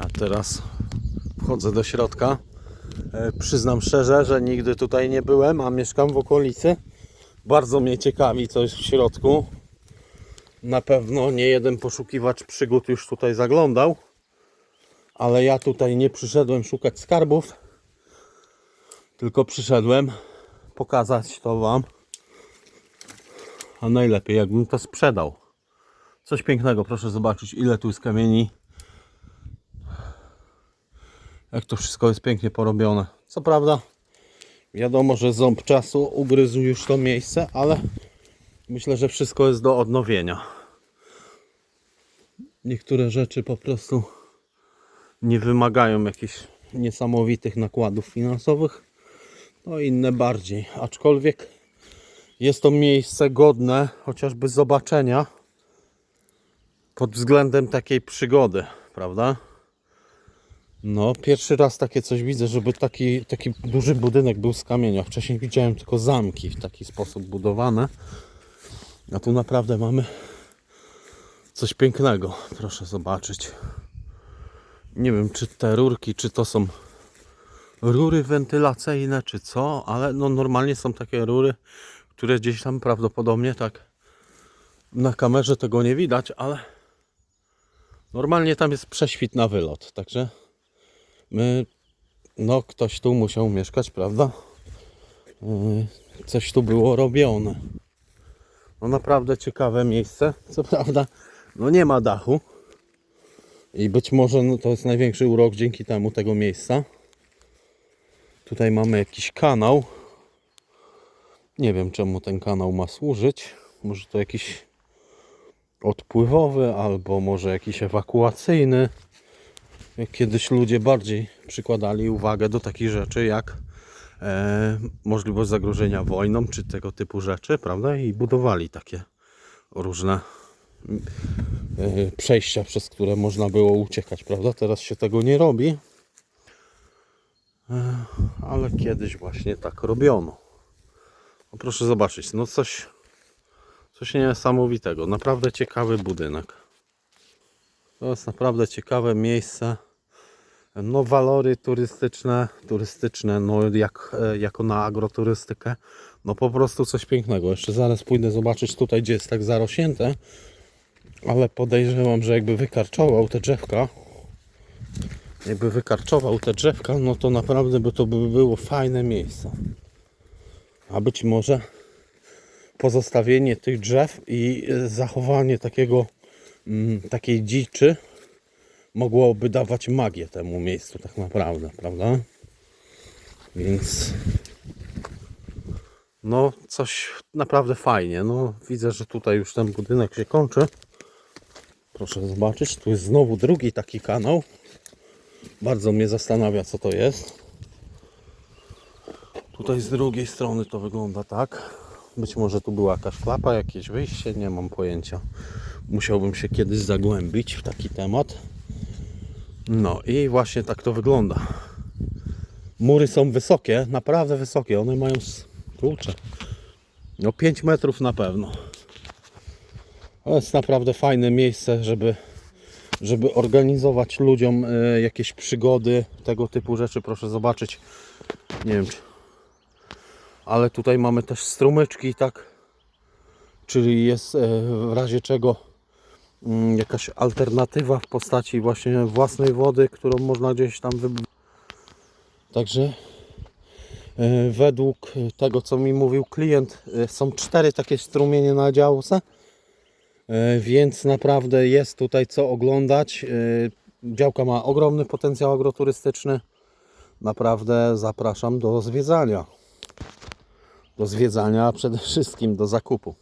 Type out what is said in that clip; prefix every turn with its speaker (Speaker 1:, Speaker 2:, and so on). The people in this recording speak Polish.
Speaker 1: A teraz wchodzę do środka. E, Przyznam szczerze, że nigdy tutaj nie byłem, a mieszkam w okolicy. Bardzo mnie ciekawi, co jest w środku. Na pewno nie jeden poszukiwacz przygód już tutaj zaglądał, ale ja tutaj nie przyszedłem szukać skarbów, tylko przyszedłem pokazać to Wam. A najlepiej, jakbym to sprzedał. Coś pięknego, proszę zobaczyć, ile tu jest kamieni. Jak to wszystko jest pięknie porobione. Co prawda, wiadomo, że ząb czasu ugryzł już to miejsce, ale myślę, że wszystko jest do odnowienia. Niektóre rzeczy po prostu nie wymagają jakichś niesamowitych nakładów finansowych, no inne bardziej. Aczkolwiek jest to miejsce godne chociażby zobaczenia pod względem takiej przygody, prawda? No, pierwszy raz takie coś widzę, żeby taki, taki duży budynek był z kamienia. Wcześniej widziałem tylko zamki w taki sposób budowane. A tu naprawdę mamy coś pięknego. Proszę zobaczyć. Nie wiem, czy te rurki, czy to są rury wentylacyjne, czy co, ale no normalnie są takie rury, które gdzieś tam prawdopodobnie tak na kamerze tego nie widać, ale normalnie tam jest prześwit na wylot, także my, no ktoś tu musiał mieszkać, prawda? Yy, Coś tu było robione. No naprawdę ciekawe miejsce, co prawda, no nie ma dachu i być może no, to jest największy urok dzięki temu tego miejsca. Tutaj mamy jakiś kanał. Nie wiem czemu ten kanał ma służyć. Może to jakiś odpływowy albo może jakiś ewakuacyjny. Kiedyś ludzie bardziej przykładali uwagę do takich rzeczy jak e, możliwość zagrożenia wojną czy tego typu rzeczy, prawda? I budowali takie różne e, przejścia, przez które można było uciekać, prawda? Teraz się tego nie robi. E, ale kiedyś właśnie tak robiono. No proszę zobaczyć, no coś, coś niesamowitego. Naprawdę ciekawy budynek. To jest naprawdę ciekawe miejsce. No walory turystyczne, turystyczne, no jak, jako na agroturystykę, no po prostu coś pięknego. Jeszcze zaraz pójdę zobaczyć tutaj, gdzie jest tak zarośnięte, ale podejrzewam, że jakby wykarczował te drzewka, jakby wykarczował te drzewka, no to naprawdę by to by było fajne miejsce. A być może pozostawienie tych drzew i zachowanie takiego takiej dziczy mogłoby dawać magię temu miejscu tak naprawdę, prawda? Więc no coś naprawdę fajnie. No widzę, że tutaj już ten budynek się kończy. Proszę zobaczyć, tu jest znowu drugi taki kanał. Bardzo mnie zastanawia co to jest. Tutaj z drugiej strony to wygląda tak. Być może tu była jakaś klapa, jakieś wyjście, nie mam pojęcia. Musiałbym się kiedyś zagłębić w taki temat. No i właśnie tak to wygląda. Mury są wysokie, naprawdę wysokie. One mają, kurczę, no 5 metrów na pewno. To jest naprawdę fajne miejsce, żeby, żeby organizować ludziom e, jakieś przygody, tego typu rzeczy. Proszę zobaczyć. Nie wiem, czy... ale tutaj mamy też strumyczki, tak? Czyli jest e, w razie czego jakaś alternatywa w postaci właśnie własnej wody, którą można gdzieś tam wybrać. Także e, według tego, co mi mówił klient, e, są cztery takie strumienie na działce, e, więc naprawdę jest tutaj co oglądać. Działka ma ogromny potencjał agroturystyczny. Naprawdę zapraszam do zwiedzania. Do zwiedzania, a przede wszystkim do zakupu.